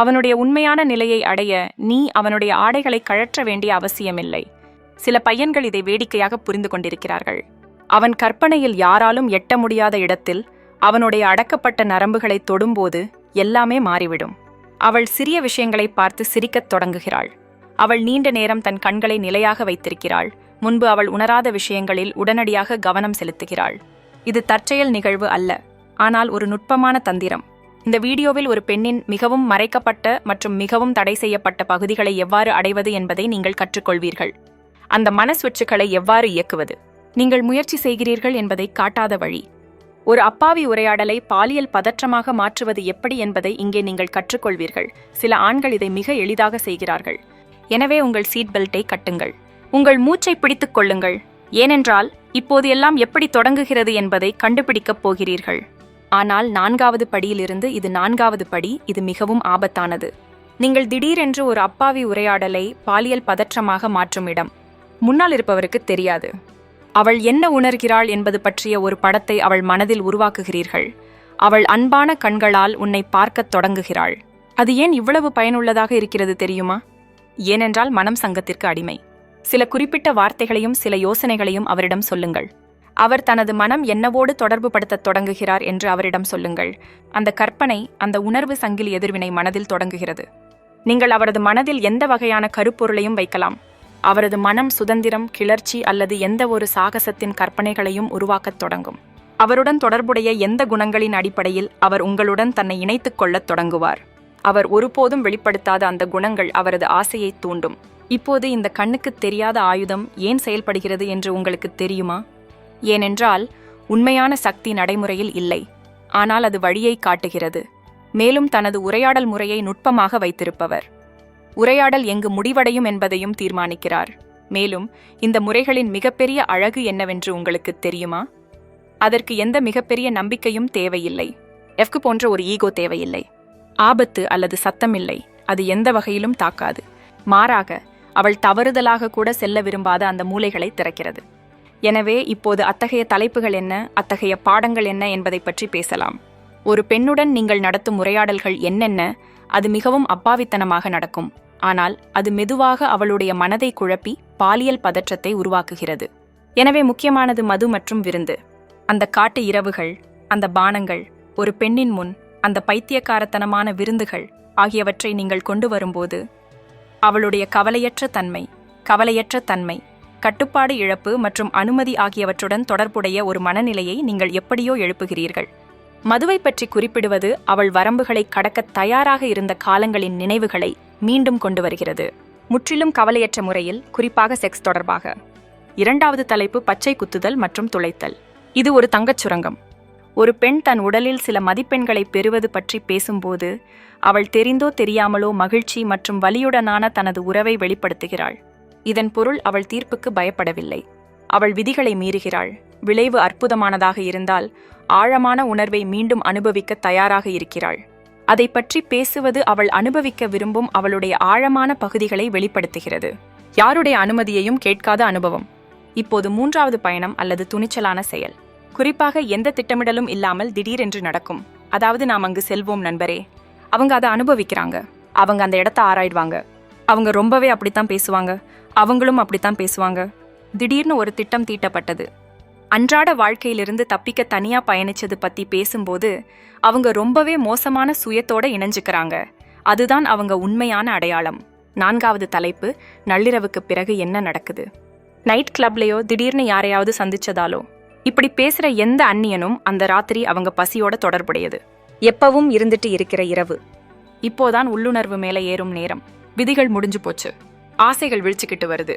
அவனுடைய உண்மையான நிலையை அடைய நீ அவனுடைய ஆடைகளை கழற்ற வேண்டிய அவசியமில்லை. சில பையன்கள் இதை வேடிக்கையாக புரிந்து கொண்டிருக்கிறார்கள். அவன் கற்பனையில் யாராலும் எட்ட முடியாத இடத்தில் அவனுடைய அடக்கப்பட்ட நரம்புகளை தொடும்போது எல்லாமே மாறிவிடும். அவள் சிறிய விஷயங்களை பார்த்து சிரிக்கத் தொடங்குகிறாள். அவள் நீண்ட நேரம் தன் கண்களை நிலையாக வைத்திருக்கிறாள். முன்பு அவள் உணராத விஷயங்களில் உடனடியாக கவனம் செலுத்துகிறாள். இது தற்செயல் நிகழ்வு அல்ல. ஆனால் ஒரு நுட்பமான தந்திரம். இந்த வீடியோவில் ஒரு பெண்ணின் மிகவும் மறைக்கப்பட்ட மற்றும் மிகவும் தடை செய்யப்பட்ட பகுதிகளை எவ்வாறு அடைவது என்பதை நீங்கள் கற்றுக்கொள்வீர்கள். அந்த மன சுவிட்சுகளை எவ்வாறு இயக்குவது? நீங்கள் முயற்சி செய்கிறீர்கள் என்பதை காட்டாத வழி. ஒரு அப்பாவி உரையாடலை பாலியல் பதற்றமாக மாற்றுவது எப்படி என்பதை இங்கே நீங்கள் கற்றுக்கொள்வீர்கள். சில ஆண்கள் இதை மிக எளிதாக செய்கிறார்கள். எனவே உங்கள் சீட் பெல்ட்டை கட்டுங்கள். உங்கள் மூச்சை பிடித்துக் கொள்ளுங்கள். ஏனென்றால் இப்போது எல்லாம் எப்படி தொடங்குகிறது என்பதை கண்டுபிடிக்கப் போகிறீர்கள். ஆனால் நான்காவது படியிலிருந்து இது நான்காவது படி இது மிகவும் ஆபத்தானது. நீங்கள் திடீரென்று ஒரு அப்பாவி உரையாடலை பாலியல் பதற்றமாக மாற்றும் இடம். முன்னால் இருப்பவருக்கு தெரியாது. அவள் என்ன உணர்கிறாள் என்பது பற்றிய ஒரு படத்தை அவள் மனதில் உருவாக்குகிறீர்கள். அவள் அன்பான கண்களால் உன்னை பார்க்கத் தொடங்குகிறாள். அது ஏன் இவ்வளவு பயனுள்ளதாக இருக்கிறது தெரியுமா? ஏனென்றால் மனம் சங்கத்திற்கு அடிமை. சில குறிப்பிட்ட வார்த்தைகளையும் சில யோசனைகளையும் அவரிடம் சொல்லுங்கள். அவர் தனது மனம் என்னவோடு தொடர்பு படுத்தத் தொடங்குகிறார் என்று அவரிடம் சொல்லுங்கள். அந்த கற்பனை அந்த உணர்வு சங்கிலி எதிர்வினை மனதில் தொடங்குகிறது. நீங்கள் அவரது மனதில் எந்த வகையான கருப்பொருளையும் வைக்கலாம். அவரது மனம் சுதந்திரம் கிளர்ச்சி அல்லது எந்த ஒரு சாகசத்தின் கற்பனைகளையும் உருவாக்கத் தொடங்கும். அவருடன் தொடர்புடைய எந்த குணங்களின் அடிப்படையில் அவர் உங்களுடன் தன்னை இணைத்துக் கொள்ளத் தொடங்குவார். அவர் ஒருபோதும் வெளிப்படுத்தாத அந்த குணங்கள் அவரது ஆசையை தூண்டும். இப்போது இந்த கண்ணுக்குத் தெரியாத ஆயுதம் ஏன் செயல்படுகிறது என்று உங்களுக்கு தெரியுமா? ஏனென்றால் உண்மையான சக்தி நடைமுறையில் இல்லை. ஆனால் அது வழியை காட்டுகிறது. மேலும் தனது உரையாடல் முறையை நுட்பமாக வைத்திருப்பவர். உரையாடல் எங்கு முடிவடையும் என்பதையும் தீர்மானிக்கிறார். மேலும் இந்த முறைகளின் மிகப்பெரிய அழகு என்னவென்று உங்களுக்கு தெரியுமா? அதற்கு எந்த மிகப்பெரிய நம்பிக்கையும் தேவையில்லை. எஃப்கு போன்ற ஒரு ஈகோ தேவையில்லை. ஆபத்து அல்லது சத்தமில்லை அது எந்த வகையிலும் தாக்காது. மாறாக அவள் தவறுதலாக கூட செல்ல விரும்பாத அந்த மூளைகளை திறக்கிறது. எனவே இப்போது அத்தகைய தலைப்புகள் என்ன அத்தகைய பாடங்கள் என்ன என்பதை பற்றி பேசலாம். ஒரு பெண்ணுடன் நீங்கள் நடத்தும் உரையாடல்கள் என்னென்ன அது மிகவும் அப்பாவித்தனமாக நடக்கும். ஆனால் அது மெதுவாக அவளுடைய மனதை குழப்பி பாலியல் பதற்றத்தை உருவாக்குகிறது. எனவே முக்கியமானது மது மற்றும் விருந்து. அந்த காட்டு இரவுகள் அந்த பானங்கள் ஒரு பெண்ணின் முன் அந்த பைத்தியக்காரத்தனமான விருந்துகள் ஆகியவற்றை நீங்கள் கொண்டு வரும்போது அவளுடைய கவலையற்ற தன்மை கவலையற்ற தன்மை கட்டுப்பாடு இழப்பு மற்றும் அனுமதி ஆகியவற்றுடன் தொடர்புடைய ஒரு மனநிலையை நீங்கள் எப்படியோ எழுப்புகிறீர்கள். மதுவை பற்றி குறிப்பிடுவது அவள் வரம்புகளை கடக்க தயாராக இருந்த காலங்களின் நினைவுகளை மீண்டும் கொண்டு வருகிறது. முற்றிலும் கவலையற்ற முறையில் குறிப்பாக செக்ஸ் தொடர்பாக. இரண்டாவது தலைப்பு பச்சை குத்துதல் மற்றும் துளைத்தல். இது ஒரு தங்கச் சுரங்கம். ஒரு பெண் தன் உடலில் சில மதிப்பெண்களை பெறுவது பற்றி பேசும்போது அவள் தெரிந்தோ தெரியாமலோ மகிழ்ச்சி மற்றும் வலியுடனான தனது உறவை வெளிப்படுத்துகிறாள். இதன் பொருள் அவள் தீர்ப்புக்கு பயப்படவில்லை. அவள் விதிகளை மீறுகிறாள். விளைவு அற்புதமானதாக இருந்தால் ஆழமான உணர்வை மீண்டும் அனுபவிக்க தயாராக இருக்கிறாள். அதை பற்றி பேசுவது அவள் அனுபவிக்க விரும்பும் அவளுடைய ஆழமான பகுதிகளை வெளிப்படுத்துகிறது. யாருடைய அனுமதியையும் கேட்காத அனுபவம். இப்போது மூன்றாவது பயணம் அல்லது துணிச்சலான செயல். குறிப்பாக எந்த திட்டமிடலும் இல்லாமல் திடீரென்று நடக்கும். அதாவது நாம் அங்கு செல்வோம் நண்பரே. அவங்க அதை அனுபவிக்கிறாங்க. அவங்க அந்த இடத்த ஆராய்டுவாங்க அவங்க ரொம்பவே அப்படித்தான் பேசுவாங்க. அவங்களும் அப்படித்தான் பேசுவாங்க. திடீர்னு ஒரு திட்டம் தீட்டப்பட்டது. அன்றாட வாழ்க்கையிலிருந்து தப்பிக்க தனியா பயணிச்சது பத்தி பேசும்போது அவங்க ரொம்பவே மோசமான சுயத்தோட இணைஞ்சுக்கிறாங்க. அதுதான் அவங்க உண்மையான அடையாளம். நான்காவது தலைப்பு நள்ளிரவுக்கு பிறகு என்ன நடக்குது? நைட் கிளப்லயோ திடீர்னு யாரையாவது சந்திச்சதாலோ? இப்படி பேசுற எந்த அந்நியனும் அந்த ராத்திரி அவங்க பசியோட தொடர்புடையது. எப்பவும் இருந்துட்டு இருக்கிற இரவு. இப்போதான் உள்ளுணர்வு மேலே ஏறும் நேரம். விதிகள் முடிஞ்சு போச்சு. ஆசைகள் விழிச்சுக்கிட்டு வருது.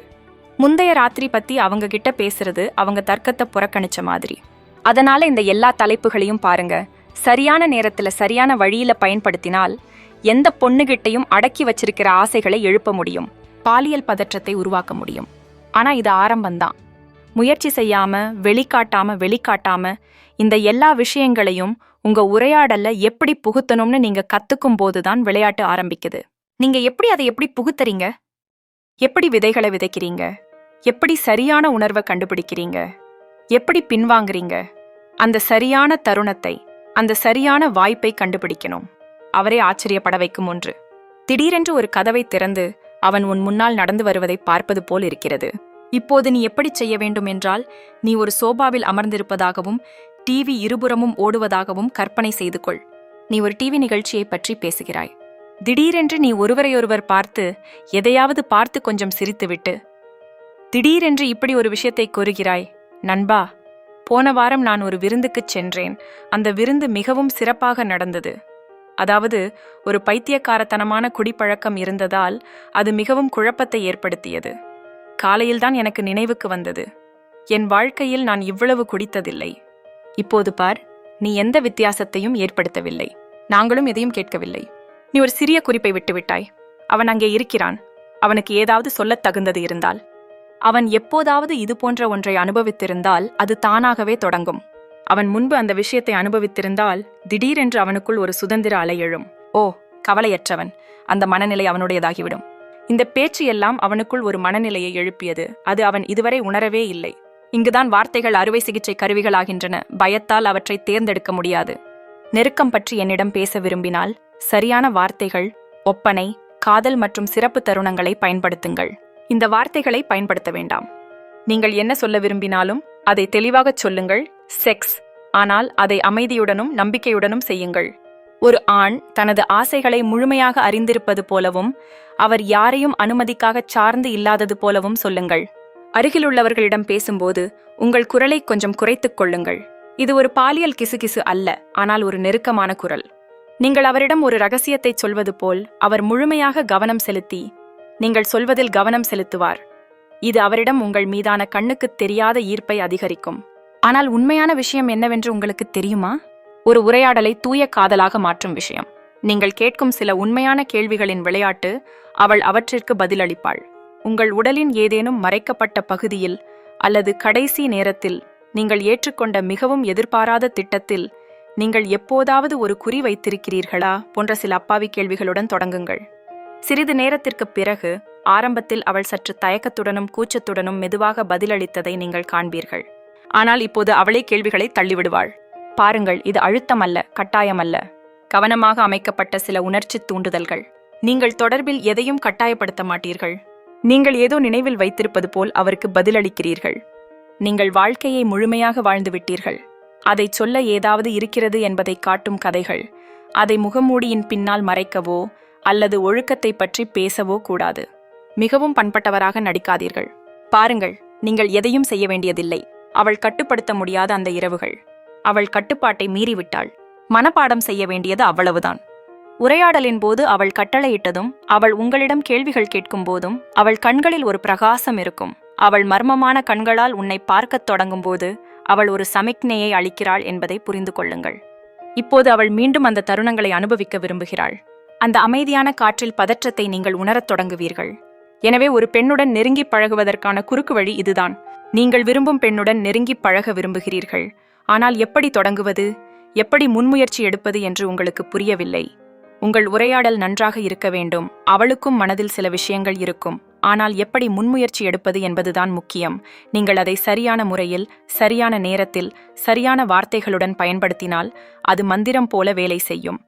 முந்தைய ராத்திரி பத்தி அவங்க கிட்ட பேசுறது அவங்க தர்க்கத்தை புறக்கணிச்ச மாதிரி. அதனால இந்த எல்லா தலைப்புகளையும் பாருங்க. சரியான நேரத்துல சரியான வழியில பயன்படுத்தினால் எந்த பொண்ணுகிட்டையும் அடக்கி வச்சிருக்கிற ஆசைகளை எழுப்ப முடியும். பாலியல் பதற்றத்தை உருவாக்க முடியும். ஆனா இது ஆரம்பம்தான். முயற்சி செய்யாம வெளிக்காட்டாம வெளிக்காட்டாம இந்த எல்லா விஷயங்களையும் உங்க உரையாடல்ல எப்படி புகுத்தணும்னு நீங்க கத்துக்கும் போதுதான் விளையாட்டு ஆரம்பிக்குது. நீங்க எப்படி அதை எப்படி புகுத்துறீங்க? எப்படி விதைகளை விதைக்கிறீங்க? எப்படி சரியான உணர்வை கண்டுபிடிக்கிறீங்க? எப்படி பின்வாங்குறீங்க? அந்த சரியான தருணத்தை அந்த சரியான வாய்ப்பை கண்டுபிடிக்கணும். அவரே ஆச்சரியப்பட வைக்கும் ஒன்று. திடீரென்று ஒரு கதவை திறந்து அவன் உன் முன்னால் நடந்து வருவதை பார்ப்பது போல் இருக்கிறது. இப்போது நீ எப்படி செய்ய வேண்டும் என்றால் நீ ஒரு சோபாவில் அமர்ந்திருப்பதாகவும் டிவி இருபுறமும் ஓடுவதாகவும் கற்பனை செய்து கொள். நீ ஒரு டிவி நிகழ்ச்சியை பற்றி பேசுகிறாய். திடீரென்று நீ ஒருவரையொருவர் பார்த்து எதையாவது பார்த்து கொஞ்சம் சிரித்துவிட்டு திடீரென்று இப்படி ஒரு விஷயத்தை கூறுகிறாய் நண்பா போன வாரம் நான் ஒரு விருந்துக்குச் சென்றேன். அந்த விருந்து மிகவும் சிறப்பாக நடந்தது. அதாவது ஒரு பைத்தியக்காரத்தனமான குடிப்பழக்கம் இருந்ததால் அது மிகவும் குழப்பத்தை ஏற்படுத்தியது. காலையில்தான் எனக்கு நினைவுக்கு வந்தது. என் வாழ்க்கையில் நான் இவ்வளவு குடித்ததில்லை. இப்போது பார் நீ எந்த வித்தியாசத்தையும் ஏற்படுத்தவில்லை. நாங்களும் எதையும் கேட்கவில்லை. நீ ஒரு சிறிய குறிப்பை விட்டுவிட்டாய். அவன் அங்கே இருக்கிறான். அவனுக்கு ஏதாவது சொல்லத் தகுந்தது இருந்தால். அவன் எப்போதாவது இது போன்ற ஒன்றை அனுபவித்திருந்தால் அது தானாகவே தொடங்கும். அவன் முன்பு அந்த விஷயத்தை அனுபவித்திருந்தால் திடீரென்று அவனுக்குள் ஒரு சுதந்திர அலை எழும். ஓ கவலையற்றவன். அந்த மனநிலை அவனுடையதாகிவிடும். இந்த பேச்சு எல்லாம் அவனுக்குள் ஒரு மனநிலையை எழுப்பியது. அது அவன் இதுவரை உணரவே இல்லை. இங்குதான் வார்த்தைகள் அறுவை சிகிச்சை கருவிகளாகின்றன. பயத்தால் அவற்றை தேர்ந்தெடுக்க முடியாது. நெருக்கம் பற்றி என்னிடம் பேச விரும்பினால் சரியான வார்த்தைகள் ஒப்பனை காதல் மற்றும் சிறப்பு தருணங்களை பயன்படுத்துங்கள். இந்த வார்த்தைகளை பயன்படுத்த வேண்டாம். நீங்கள் என்ன சொல்ல விரும்பினாலும் அதை தெளிவாகச் சொல்லுங்கள். செக்ஸ் ஆனால் அதை அமைதியுடனும் நம்பிக்கையுடனும் செய்யுங்கள். ஒரு ஆண் தனது ஆசைகளை முழுமையாக அறிந்திருப்பது போலவும் அவர் யாரையும் அனுமதிக்காகச் சார்ந்து இல்லாதது போலவும் சொல்லுங்கள். அருகிலுள்ளவர்களிடம் பேசும்போது உங்கள் குரலை கொஞ்சம் குறைத்துக் கொள்ளுங்கள். இது ஒரு பாலியல் கிசுகிசு அல்ல ஆனால் ஒரு நெருக்கமான குரல். நீங்கள் அவரிடம் ஒரு ரகசியத்தை சொல்வது போல் அவர் முழுமையாக கவனம் செலுத்தி நீங்கள் சொல்வதில் கவனம் செலுத்துவார். இது அவரிடம் உங்கள் மீதான கண்ணுக்குத் தெரியாத ஈர்ப்பை அதிகரிக்கும். ஆனால் உண்மையான விஷயம் என்னவென்று உங்களுக்கு தெரியுமா? ஒரு உரையாடலை தூய காதலாக மாற்றும் விஷயம். நீங்கள் கேட்கும் சில உண்மையான கேள்விகளின் விளையாட்டு அவள் அவற்றிற்கு பதிலளிப்பாள். உங்கள் உடலின் ஏதேனும் மறைக்கப்பட்ட பகுதியில் அல்லது கடைசி நேரத்தில் நீங்கள் ஏற்றுக்கொண்ட மிகவும் எதிர்பாராத திட்டத்தில் நீங்கள் எப்போதாவது ஒரு குறி வைத்திருக்கிறீர்களா போன்ற சில அப்பாவி கேள்விகளுடன் தொடங்குங்கள். சிறிது நேரத்திற்குப் பிறகு ஆரம்பத்தில் அவள் சற்று தயக்கத்துடனும் கூச்சத்துடனும் மெதுவாக பதிலளித்ததை நீங்கள் காண்பீர்கள். ஆனால் இப்போது அவளே கேள்விகளை தள்ளிவிடுவாள். பாருங்கள் இது அழுத்தம் அல்ல கட்டாயம் அல்ல கவனமாக அமைக்கப்பட்ட சில உணர்ச்சி தூண்டுதல்கள். நீங்கள் தொடர்பில் எதையும் கட்டாயப்படுத்த மாட்டீர்கள். நீங்கள் ஏதோ நினைவில் வைத்திருப்பது போல் அவருக்கு பதிலளிக்கிறீர்கள். நீங்கள் வாழ்க்கையை முழுமையாக வாழ்ந்து விட்டீர்கள் அதைச் சொல்ல ஏதாவது இருக்கிறது என்பதை காட்டும் கதைகள். அதை முகமூடியின் பின்னால் மறைக்கவோ அல்லது ஒழுக்கத்தை பற்றி பேசவோ கூடாது. மிகவும் பண்பட்டவராக நடிக்காதீர்கள். பாருங்கள் நீங்கள் எதையும் செய்ய வேண்டியதில்லை. அவள் கட்டுப்படுத்த முடியாத அந்த இரவுகள். அவள் கட்டுப்பாட்டை மீறிவிட்டாள். மனப்பாடம் செய்ய வேண்டியது அவ்வளவுதான். உரையாடலின் போது அவள் கட்டளையிட்டதும் அவள் உங்களிடம் கேள்விகள் கேட்கும் போதும் அவள் கண்களில் ஒரு பிரகாசம் இருக்கும். அவள் மர்மமான கண்களால் உன்னை பார்க்கத் தொடங்கும்போது அவள் ஒரு சமிக்ஞையை அளிக்கிறாள் என்பதை புரிந்து கொள்ளுங்கள். இப்போது அவள் மீண்டும் அந்த தருணங்களை அனுபவிக்க விரும்புகிறாள். அந்த அமைதியான காற்றில் பதற்றத்தை நீங்கள் உணரத் தொடங்குவீர்கள். எனவே ஒரு பெண்ணுடன் நெருங்கி பழகுவதற்கான குறுக்கு வழி இதுதான். நீங்கள் விரும்பும் பெண்ணுடன் நெருங்கி பழக விரும்புகிறீர்கள். ஆனால் எப்படி தொடங்குவது? எப்படி முன்முயற்சி எடுப்பது என்று உங்களுக்கு புரியவில்லை. உங்கள் உரையாடல் நன்றாக இருக்க வேண்டும். அவளுக்கும் மனதில் சில விஷயங்கள் இருக்கும். ஆனால் எப்படி முன்முயற்சி எடுப்பது என்பதுதான் முக்கியம். நீங்கள் அதை சரியான முறையில் சரியான நேரத்தில் சரியான வார்த்தைகளுடன் பயன்படுத்தினால் அது மந்திரம் போல வேலை செய்யும்.